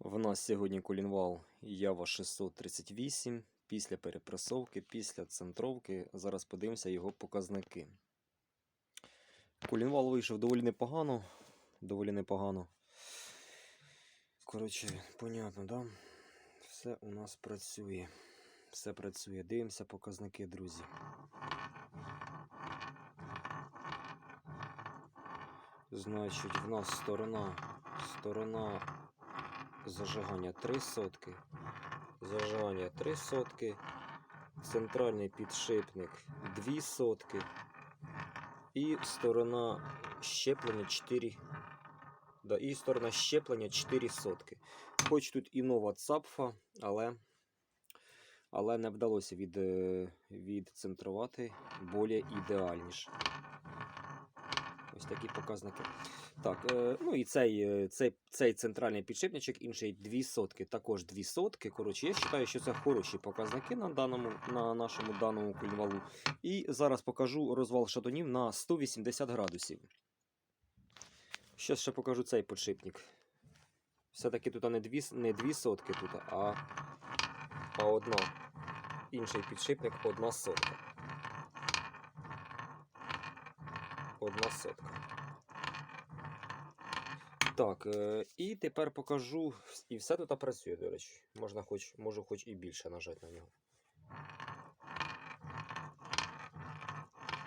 В нас сьогодні колінвал Ява 638. Після перепресовки, після центровки. Зараз подивимося його показники. Колінвал вийшов доволі непогано. Доволі непогано. Коротше, понятно, да? Все у нас працює. Все працює. Дивимося показники, друзі. Значить, в нас сторона, сторона зажигання 3 сотки, зажигання 3 сотки, центральний підшипник 2 сотки і сторона щеплення 4. Да, і сторона щеплення 4 сотки. Хоч тут і нова цапфа, але, але не вдалося від, е, відцентрувати більш ідеальніше. Ось такі показники. Так, е, ну і цей, е, цей, цей центральний підшипничок, інший 2 сотки, також 2 сотки. Коротше, я вважаю, що це хороші показники на, даному, на нашому даному кульвалу. І зараз покажу розвал шатунів на 180 градусів. Щас ще покажу цей підшипник. Все-таки тут не 2, не 2 сотки, тут, а, а одна. Інший підшипник одна сотка. Одна сотка. Так, е, і тепер покажу. І все тут працює, до речі. Можна хоч, можу хоч і більше нажати на нього.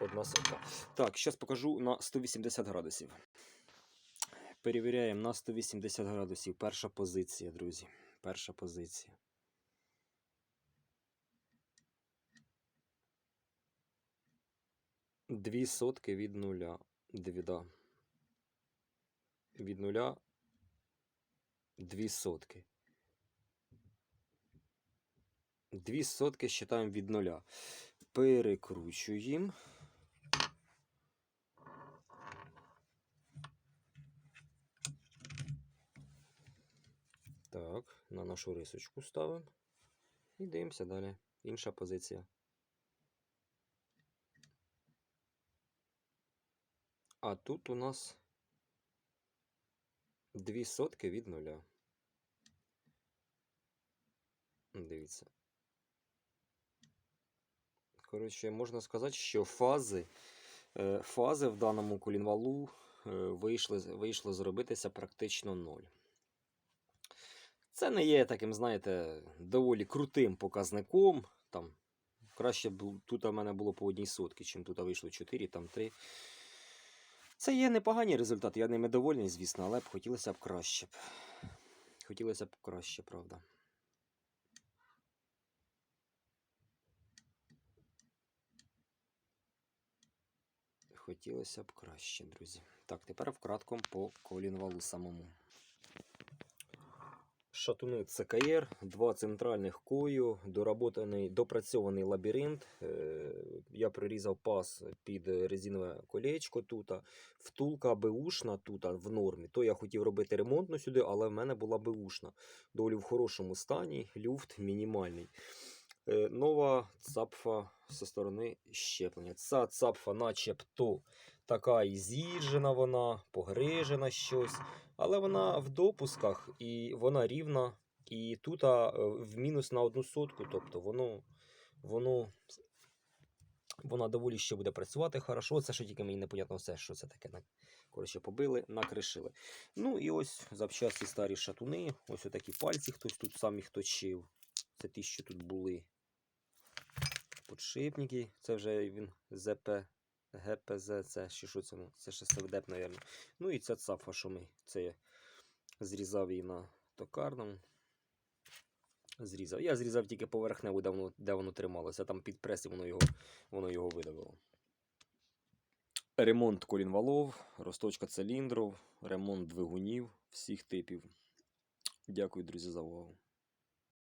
Одна сотка. Так, зараз покажу на 180 градусів. Перевіряємо на 180 градусів. Перша позиція, друзі. Перша позиція. Дві сотки від нуля. Двіда. Від нуля дві сотки. Дві сотки считаємо від нуля. Перекручуємо. Так, на нашу рисочку ставимо. І дивимося далі. Інша позиція. А тут у нас дві сотки від нуля. Дивіться. Коротше, можна сказати, що фази, е, фази в даному колінвалу е, вийшли, вийшло зробитися практично ноль. Це не є таким, знаєте, доволі крутим показником. Там, краще б тут у мене було по одній сотки, чим тут вийшло 4, там 3. Це є непогані результати, я ними довольний, звісно, але б хотілося б краще. Хотілося б краще, правда. Хотілося б краще, друзі. Так, тепер вкратко по колінвалу самому. Шатуни ЦКР, два центральних кою, доработаний, допрацьований лабіринт. Е, Я прирізав пас під резинове колечко тут. Втулка Бушна тут в нормі. То я хотів робити ремонтну сюди, але в мене була Бушна. Долю в хорошому стані, люфт мінімальний. Е, Нова цапфа зі сторони щеплення. Ця цапфа начебто така і з'їжджена вона, погрижена щось, але вона в допусках і вона рівна. І тут а, в мінус на одну сотку, тобто воно, воно, вона доволі ще буде працювати хорошо. Це що тільки мені непонятно все, що це таке. Коротше, побили, накришили. Ну і ось запчасті старі шатуни. Ось отакі пальці хтось тут сам їх точив. Це ті, що тут були. Подшипники. Це вже він ЗП, ГПЗ, це чи що це? Це ще СВДП, мабуть. Ну і ця цафа, що ми. Це я зрізав її на токарному. Зрізав. Я зрізав тільки поверхневу, де воно, де воно трималося. Там під пресі воно його, воно його видавило. Ремонт колінвалов, розточка циліндрів, ремонт двигунів всіх типів. Дякую, друзі, за увагу.